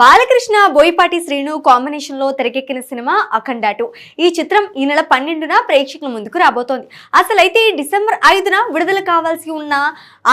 బాలకృష్ణ బోయపాటి శ్రీను కాంబినేషన్లో తెరకెక్కిన సినిమా అఖండ టూ. ఈ చిత్రం ఈ నెల పన్నెండున ప్రేక్షకుల ముందుకు రాబోతోంది. అసలైతే డిసెంబర్ ఐదున విడుదల కావాల్సి ఉన్న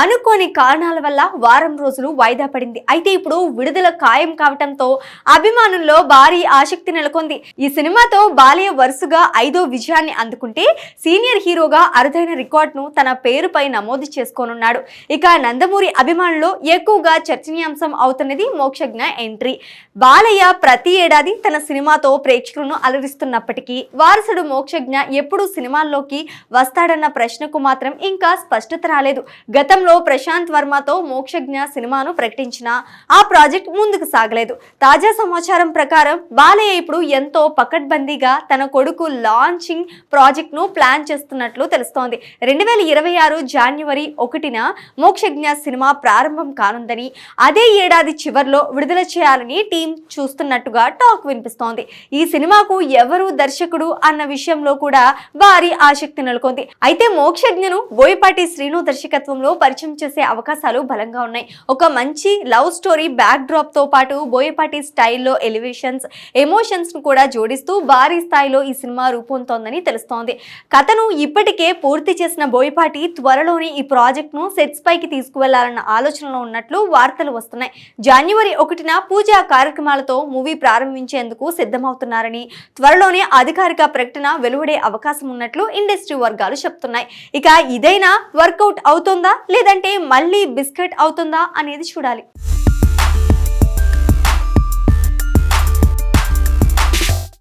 అనుకోని కారణాల వల్ల వారం రోజులు వాయిదా పడింది. అయితే ఇప్పుడు విడుదల ఖాయం కావటంతో అభిమానుల్లో భారీ ఆసక్తి నెలకొంది. ఈ సినిమాతో బాలయ్య వరుసగా ఐదో విజయాన్ని అందుకుంటే సీనియర్ హీరోగా అరుదైన రికార్డును తన పేరుపై నమోదు చేసుకోనున్నాడు. ఇక నందమూరి అభిమానుల్లో ఎక్కువగా చర్చనీయాంశం అవుతున్నది మోక్షజ్ఞ ఎంట్రీ. బాలయ్య ప్రతి ఏడాది తన సినిమాతో ప్రేక్షకులను అలరిస్తున్నప్పటికీ వారసుడు మోక్షజ్ఞ ఎప్పుడు సినిమాల్లోకి వస్తాడన్న ప్రశ్నకు మాత్రం ఇంకా స్పష్టత రాలేదు. గతంలో ప్రశాంత్ వర్మతో మోక్షజ్ఞ సినిమాను ప్రకటించిన ఆ ప్రాజెక్ట్ ముందుకు సాగలేదు. తాజా సమాచారం ప్రకారం బాలయ్య ఇప్పుడు ఎంతో పకడ్బందీగా తన కొడుకు లాంచింగ్ ప్రాజెక్ట్ను ప్లాన్ చేస్తున్నట్లు తెలుస్తోంది. రెండు వేల ఇరవై ఆరు జాన్యువరి ఒకటిన మోక్షజ్ఞ సినిమా ప్రారంభం కానుందని అదే ఏడాది చివర్లో విడుదల చేయాలని టీం చూస్తున్నట్టుగా టాక్ వినిపిస్తోంది. ఈ సినిమాకు ఎవరు దర్శకుడు అన్న విషయంలో కూడా భారీ ఆసక్తి నెలకొంది. అయితే మోక్షజ్ఞను బోయపాటి శ్రీను దర్శకత్వంలో పరిచయం చేసే అవకాశాలు బలంగా ఉన్నాయి. ఒక మంచి లవ్ స్టోరీ బ్యాక్ డ్రాప్తో పాటు బోయపాటి స్టైల్లో ఎలివేషన్స్ ఎమోషన్స్ను కూడా జోడిస్తూ భారీ స్థాయిలో ఈ సినిమా రూపొందుతోందని తెలుస్తోంది. కథను ఇప్పటికే పూర్తి చేసిన బోయపాటి త్వరలోనే ఈ ప్రాజెక్ట్ను సెట్స్ పైకి తీసుకువెళ్ళాలన్న ఆలోచనలో ఉన్నట్లు వార్తలు వస్తున్నాయి. జనవరి ఒకటిన పూజ కార్యక్రమాలతో మూవీ ప్రారంభించేందుకు సిద్ధమవుతున్నారని త్వరలోనే అధికారిక ప్రకటన వెలువడే అవకాశం ఉన్నట్లు ఇండస్ట్రీ వర్గాలు చెప్తున్నాయి. ఇక ఇదైనా వర్కౌట్ అవుతుందా లేదంటే మళ్ళీ బిస్కెట్ అవుతుందా అనేది చూడాలి.